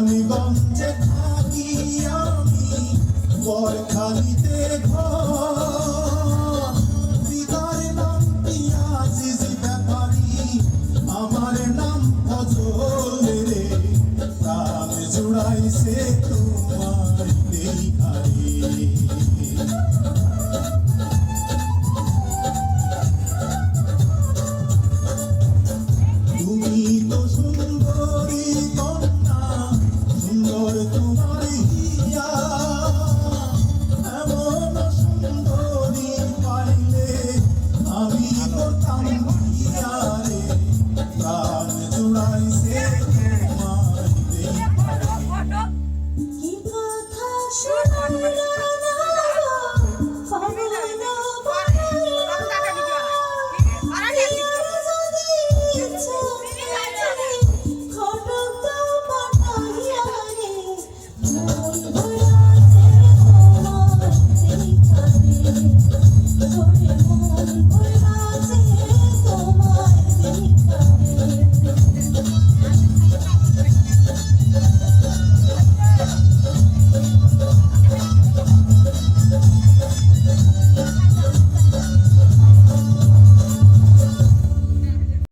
নারায়ণগঞ্জে থাকি, আমি বরখালিতে ঘর। নাম পিয়াজিজ ব্যাপারি? আমার নাম ফজল রে। প্রাণ জুড়াইছে তোমার দেখারে ฉัน